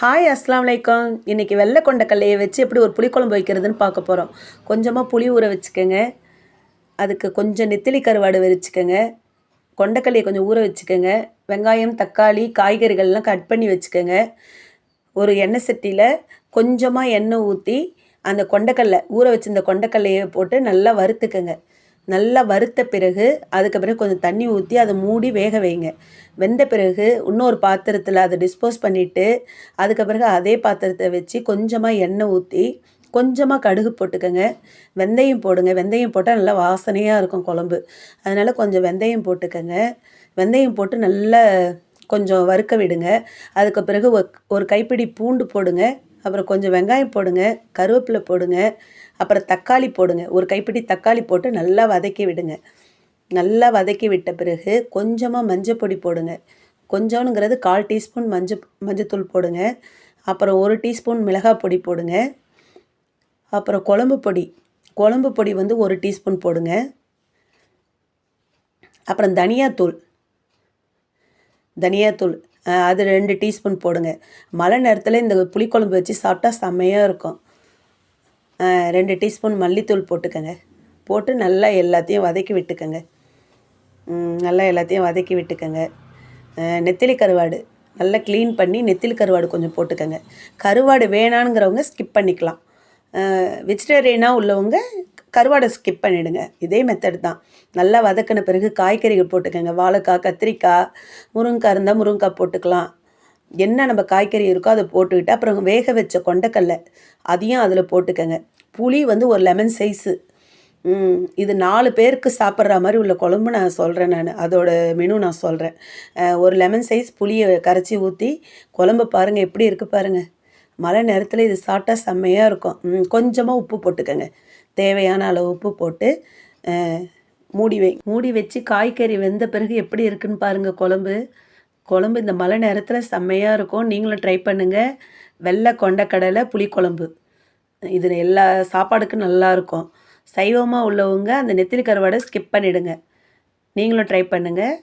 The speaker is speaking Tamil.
ஹாய் அஸ்லாம் வலைக்கம் இன்றைக்கி வெள்ளை கொண்டக்கல்லையை வச்சு எப்படி ஒரு புளிக்குழம்பு வைக்கிறதுன்னு பார்க்க போகிறோம் கொஞ்சமாக புளி ஊற வச்சுக்கோங்க. அதுக்கு கொஞ்சம் நெத்திலி கருவாடு வச்சுக்கோங்க. கொண்டக்கல்லையை கொஞ்சம் ஊற வச்சுக்கோங்க. வெங்காயம் தக்காளி காய்கறிகள்லாம் கட் பண்ணி வச்சுக்கோங்க. ஒரு எண்ணெய் சட்டியில் கொஞ்சமாக எண்ணெய் ஊற்றி அந்த கொண்டக்கல்லை ஊற வச்சிருந்த கொண்டக்கல்லையை போட்டு நல்லா வறுத்துக்கோங்க. நல்லா வறுத்த பிறகு அதுக்கு பிறகு கொஞ்சம் தண்ணி ஊற்றி அதை மூடி வேக வைங்க. வெந்த பிறகு இன்னொரு பாத்திரத்தில் அதை டிஸ்போஸ் பண்ணிவிட்டு அதுக்கு பிறகு அதே பாத்திரத்தை வச்சு கொஞ்சமாக எண்ணெய் ஊற்றி கொஞ்சமாக கடுகு போட்டுக்கோங்க. வெந்தயம் போடுங்க. வெந்தயம் போட்டால் நல்லா வாசனையாக இருக்கும் குழம்பு. அதனால் கொஞ்சம் வெந்தயம் போட்டுக்கோங்க. வெந்தயம் போட்டு நல்லா கொஞ்சம் வறுக்க விடுங்க. அதுக்கு பிறகு ஒரு கைப்பிடி பூண்டு போடுங்க. அப்புறம் கொஞ்சம் வெங்காயம் போடுங்க கருவேப்பிலை போடுங்க அப்புறம் தக்காளி போடுங்க. ஒரு கைப்பிடி தக்காளி போட்டு நல்லா வதக்கி விடுங்க. நல்லா வதக்கி விட்ட பிறகு கொஞ்சமாக மஞ்சள் பொடி போடுங்க. கொஞ்சோனுங்கிறது கால் டீஸ்பூன் மஞ்சள் மஞ்சத்தூள் போடுங்க. அப்புறம் ஒரு டீஸ்பூன் மிளகாய் பொடி போடுங்க. அப்புறம் குழம்பு பொடி குழம்பு பொடி வந்து ஒரு டீஸ்பூன் போடுங்க. அப்புறம் தனியாத்தூள் தனியாத்தூள். அது ரெண்டு டீஸ்பூன் போடுங்க. மழை நேரத்தில் இந்த புளிக்குழம்பு வச்சு சாப்பிட்டா செம்மையாக இருக்கும். ரெண்டு டீஸ்பூன் மல்லித்தூள் போட்டுக்கோங்க. போட்டு நல்லா எல்லாத்தையும் வதக்கி விட்டுக்கோங்க. நல்லா எல்லாத்தையும் வதக்கி விட்டுக்கோங்க. நெத்திலி கருவாடு நல்லா க்ளீன் பண்ணி நெத்திலி கருவாடு கொஞ்சம் போட்டுக்கோங்க. கருவாடு வேணாங்கிறவங்க ஸ்கிப் பண்ணிக்கலாம். வெஜிடேரியனாக உள்ளவங்க கருவாடை ஸ்கிப் பண்ணிவிடுங்க இதே மெத்தட் தான். நல்லா வதக்கின பிறகு காய்கறிகள் போட்டுக்கோங்க. வாழைக்காய் கத்திரிக்காய் முருங்கைக்காய் இருந்தால் முருங்கைக்காய் போட்டுக்கலாம். என்ன நம்ம காய்கறி இருக்கோ அதை போட்டுக்கிட்டு அப்புறம் வேக வச்ச கொண்டக்கடலை அதையும் அதில் போட்டுக்கோங்க. புளி வந்து ஒரு லெமன் சைஸு இது நாலு பேருக்கு சாப்பிட்ற மாதிரி உள்ள குழம்பு நான் சொல்கிறேன் நான். அதோட மெனு நான் சொல்கிறேன் ஒரு லெமன் சைஸ் புளியை கரைச்சி ஊற்றி குழம்பு பாருங்கள் எப்படி இருக்குது பாருங்கள் மழை நேரத்தில் இது சாப்பிட்டா செம்மையாக இருக்கும். ம், கொஞ்சமாக உப்பு போட்டுக்கோங்க. தேவையான அளவு உப்பு போட்டு மூடி வை மூடி வச்சு காய்கறி வெந்த பிறகு எப்படி இருக்குன்னு பாருங்கள் குழம்பு. குழம்பு இந்த மழை நேரத்தில் செம்மையாக இருக்கும். நீங்களும் ட்ரை பண்ணுங்கள் வெள்ளை கொண்டக்கடலை புளிக்குழம்பு. இது எல்லா சாப்பாடுக்கும் நல்லா இருக்கும். சைவமாக உள்ளவங்க அந்த நெத்திலி கருவாடை ஸ்கிப் பண்ணிவிடுங்க நீங்களும் ட்ரை பண்ணுங்கள்